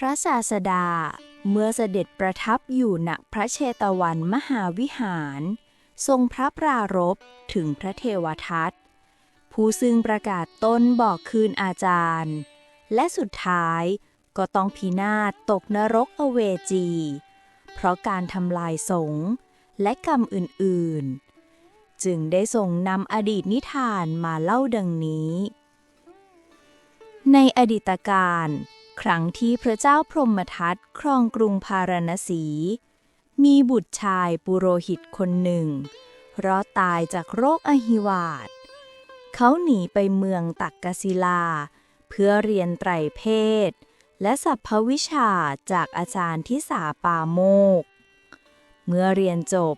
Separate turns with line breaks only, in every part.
พระศาสดา เมื่อเสด็จประทับอยู่ณพระเชตวันมหาวิหาร ทรงพระปรารภถึงพระเทวทัตผู้ซึ่งประกาศตนบอกคืนอาจารย์ และสุดท้ายก็ต้องพินาศตกนรกอเวจี เพราะการทำลายสงฆ์และกรรมอื่นๆ จึงได้ทรงนำอดีตนิทานมาเล่าดังนี้ ในอดีตการ ครั้งที่พระเจ้าพรหมทัตครองกรุงพาราณสี มีบุตรชายปุโรหิตคนหนึ่ง รอดตายจากโรคอหิวาตเขาหนีไปเมืองตักกศิลา เพื่อเรียนไตรเพศ และสัพพวิชาจากอาจารย์ที่สาปาโมก เมื่อเรียนจบ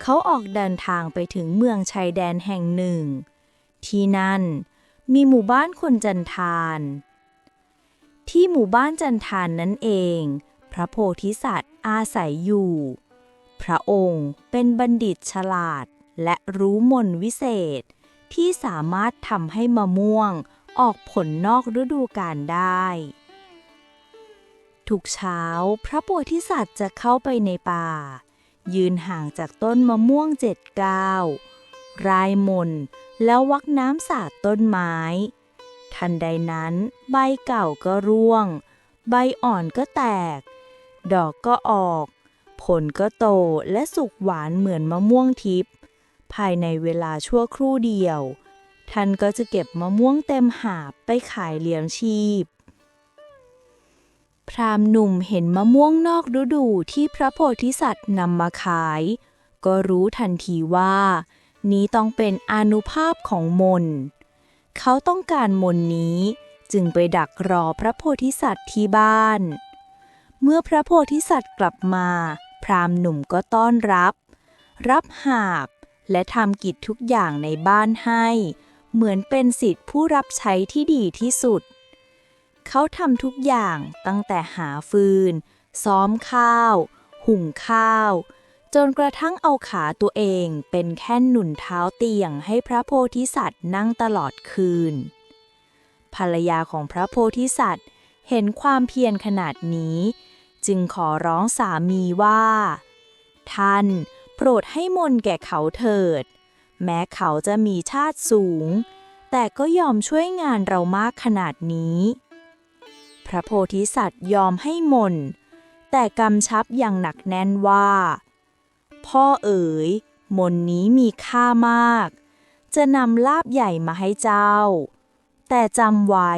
เขาออกเดินทางไปถึงเมืองชายแดนแห่งหนึ่ง ที่นั่นมีหมู่บ้านคนจันทาน ที่หมู่บ้านจันทานนั้นเอง พระโพธิสัตว์อาศัยอยู่ พระองค์เป็นบัณฑิตฉลาดและรู้มนวิเศษ ที่สามารถทำให้มะม่วงออกผลนอกฤดูกาลได้ ทุกเช้าพระโพธิสัตว์จะเข้าไปในป่า ยืนห่างจากต้นมะม่วงเจ็ดก้าวรายมนต์แล้ววักน้ำสาดต้นไม้ ทันใดนั้น ใบเก่าก็ร่วง ใบอ่อนก็แตก ดอกก็ออก ผลก็โตและสุกหวานเหมือนมะม่วงทิพย์ภายในเวลาชั่วครู่เดียว ท่านก็จะเก็บมะม่วงเต็มหาบไปขายเลี้ยงชีพ พรามหนุ่มเห็นมะม่วงนอกฤดูที่พระโพธิสัตว์นำมาขาย ก็รู้ทันทีว่า นี้ต้องเป็นอนุภาพของมนต์ เขาต้องการมนนี้จึงไปดักรอพระโพธิสัตว์ที่บ้าน เมื่อพระโพธิสัตว์กลับมา พรามหนุ่มก็ต้อนรับ รับหาบ และทำกิจทุกอย่างในบ้านให้ เหมือนเป็นสิทธิผู้รับใช้ที่ดีที่สุด เขาทำทุกอย่างตั้งแต่หาฟืน ซ้อมข้าว หุงข้าว จนกระทั่งเอาขาตัวเองเป็นแค่หนุนเท้าเตียงให้พระโพธิสัตว์นั่งตลอดคืน ภรรยาของพระโพธิสัตว์เห็นความเพียรขนาดนี้ จึงขอร้องสามีว่า ท่านโปรดให้มนแก่เขาเถิด แม้เขาจะมีชาติสูง แต่ก็ยอมช่วยงานเรามากขนาดนี้ พระโพธิสัตว์ยอมให้มนแต่กำชับอย่างหนักแน่นว่า พ่อเอ๋ย มนนี้มีค่ามาก จะนำลาบใหญ่มาให้เจ้า แต่จำไว้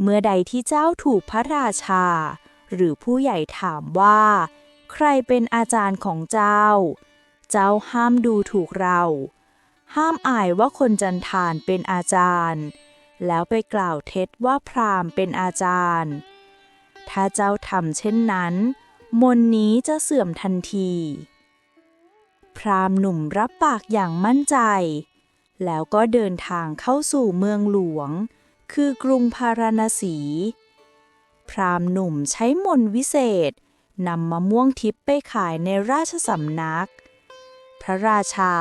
เมื่อใดที่เจ้าถูกพระราชา หรือผู้ใหญ่ถามว่า ใครเป็นอาจารย์ของเจ้า เจ้าห้ามดูถูกเรา ห้ามอายว่าคนจันทานเป็นอาจารย์ แล้วไปกล่าวเท็จว่าพราหมณ์เป็นอาจารย์ ถ้าเจ้าทำเช่นนั้น มนนี้จะเสื่อมทันที พราหมณ์หนุ่มรับปากอย่างมั่นใจ แล้วก็เดินทางเข้าสู่เมืองหลวง คือกรุงพาราณสี พราหมณ์หนุ่มใช้มนต์วิเศษนำมะม่วงทิพย์ไปขายในราชสำนัก พระราชา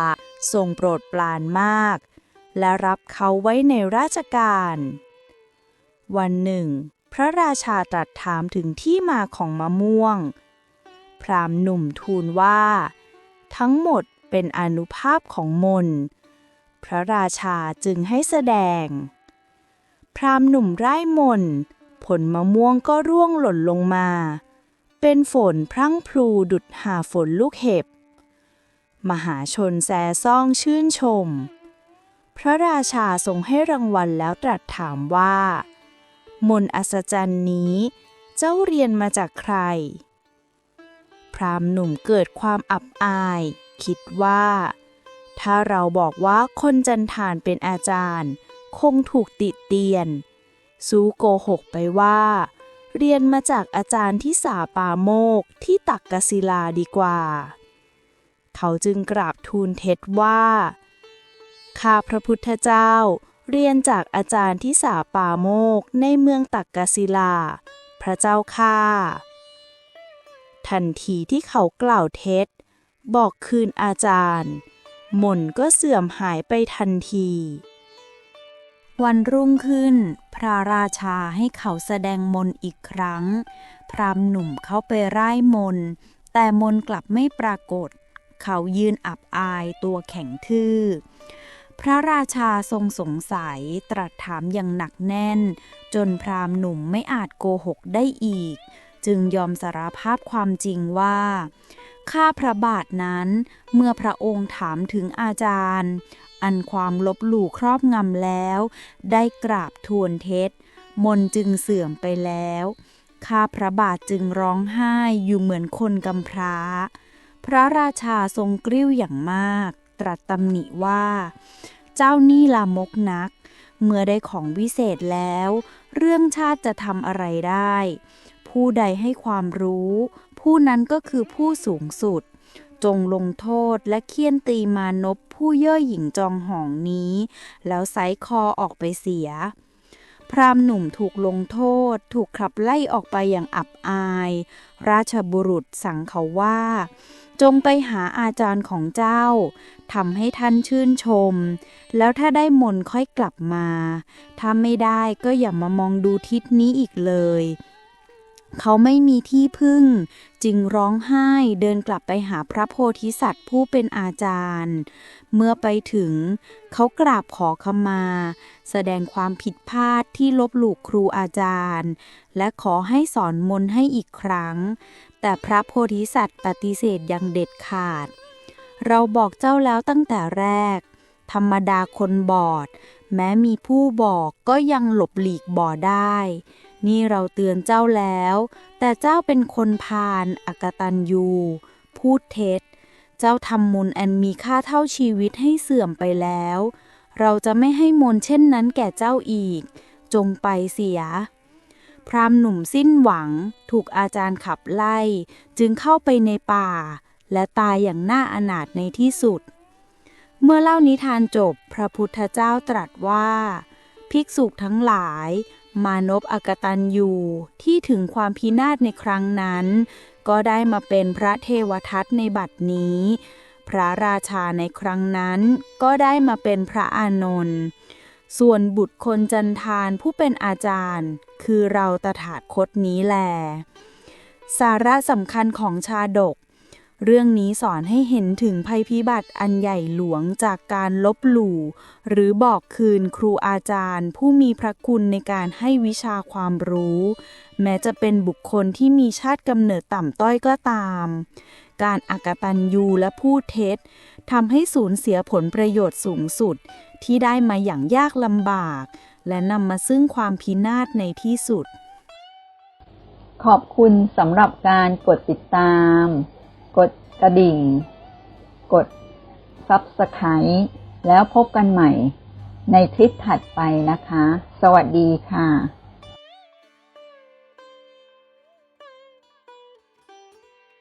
ทรงโปรดปรานมาก และรับเขาไว้ในราชการ วันหนึ่ง พระราชาตรัสถามถึงที่มาของมะม่วง พราหมณ์หนุ่มทูลว่า ทั้งหมดเป็นอนุภาพของมน พระราชาจึงให้แสดง พรามหนุ่มไร้มน ผลมะม่วงก็ร่วงหล่นลงมา เป็นฝนพรั่งพรูดุดหาฝนลูกเห็บ มหาชนแซซ่องชื่นชม พระราชาทรงให้รางวัลแล้วตรัสถามว่า มนอัศจรรย์นี้ เจ้าเรียนมาจากใคร พรามหนุ่มเกิดความอับอาย คิดว่า ถ้าเราบอกว่าคนจันทานเป็นอาจารย์ คงถูกติเตียนสู้โกหกไปว่า เรียนมาจากอาจารย์ที่สาปาโมกที่ตักกศิลาดีกว่า เขาจึงกราบทูลเท็จว่าข้าพระพุทธเจ้าเรียนจากอาจารย์ที่สาปาโมกในเมืองตักกศิลา พระเจ้าข้า ทันทีที่เขากล่าวเท็จ บอกคืนอาจารย์ มนก็เสื่อมหายไปทันที วันรุ่งขึ้น พระราชาให้เขาแสดงมนอีกครั้ง พรามหนุ่มเข้าไปไร่มน แต่มนกลับไม่ปรากฏ เขายืนอับอายตัวแข็งทื่อพระราชาทรงสงสัยตรัสถามอย่างหนักแน่น จนพราหมณ์หนุ่มไม่อาจโกหกได้อีก จึงยอมสารภาพความจริงว่าข้าพระบาทนั้นเมื่อพระองค์ถามถึงอาจารย์ อันความลบหลู่ครอบงำแล้ว ได้กราบทูลเท็จ มนจึงเสื่อมไปแล้ว ข้าพระบาทจึงร้องไห้อยู่เหมือนคนกำพร้า พระราชาทรงกริ้วอย่างมาก ตรัสตำหนิว่า เจ้านี่ลามกนัก เมื่อได้ของวิเศษแล้ว เรื่องชาติจะทำอะไรได้ ผู้ใดให้ความรู้ ผู้นั้นก็คือผู้สูงสุด จงลงโทษและเคี่ยนตีมานพผู้เย่อหยิ่งจองหองนี้ แล้วไซคอออกไปเสีย พรามหนุ่มถูกลงโทษ ถูกขับไล่ออกไปอย่างอับอาย ราชบุรุษสั่งเขาว่า จงไปหาอาจารย์ของเจ้าทำให้ท่านชื่นชม แล้วถ้าได้มนค่อยกลับมา ถ้าไม่ได้ก็อย่ามามองดูทิศนี้อีกเลย เขาไม่มีที่พึ่ง จึงร้องไห้เดินกลับไปหาพระโพธิสัตว์ผู้เป็นอาจารย์ เมื่อไปถึง เขากราบขอขมา แสดงความผิดพลาดที่ลบหลู่ครูอาจารย์ และขอให้สอนมนให้อีกครั้ง แต่พระโพธิสัตว์ปฏิเสธอย่างเด็ดขาด เราบอกเจ้าแล้วตั้งแต่แรก ธรรมดาคนบอด แม้มีผู้บอกก็ยังหลบหลีกบ่อได้ นี่เราเตือนเจ้าแล้ว แต่เจ้าเป็นคนพาลอกตันยูพูดเท็จ เจ้าทำมนต์อันมีค่าเท่าชีวิตให้เสื่อมไปแล้ว เราจะไม่ให้มนเช่นนั้นแก่เจ้าอีก จงไปเสีย พราหมณ์หนุ่มสิ้นหวัง ถูกอาจารย์ขับไล่ จึงเข้าไปในป่า และตายอย่างน่าอนาถในที่สุด เมื่อเล่านิทานจบ พระพุทธเจ้าตรัสว่า ภิกษุทั้งหลาย มานพอกตันยูที่ถึงความพินาศในครั้งนั้น ก็ได้มาเป็นพระเทวทัตในบัดนี้ พระราชาในครั้งนั้น ก็ได้มาเป็นพระอานนท์ส่วนบุตรคนจันทานผู้เป็นอาจารย์ คือเราตถาคตนี้แล สาระสำคัญของชาดก เรื่องนี้สอนให้เห็นถึงภัยพิบัติอันใหญ่หลวงจากการลบหลู่ หรือบอกคืนครูอาจารย์ ผู้มีพระคุณในการให้วิชาความรู้ แม้จะเป็นบุคคลที่มีชาติกำเนิดต่ำต้อยก็ตาม การอากตันยูและพูดเท็จทำให้สูญเสียผลประโยชน์สูงสุด ที่ได้มาอย่างยากลำบาก และนำมาซึ่งความพินาศในที่สุด
ขอบคุณสำหรับการกดติดตาม กดกระดิ่ง กด Subscribe แล้วพบกันใหม่ในคลิปถัดไปนะคะ สวัสดีค่ะ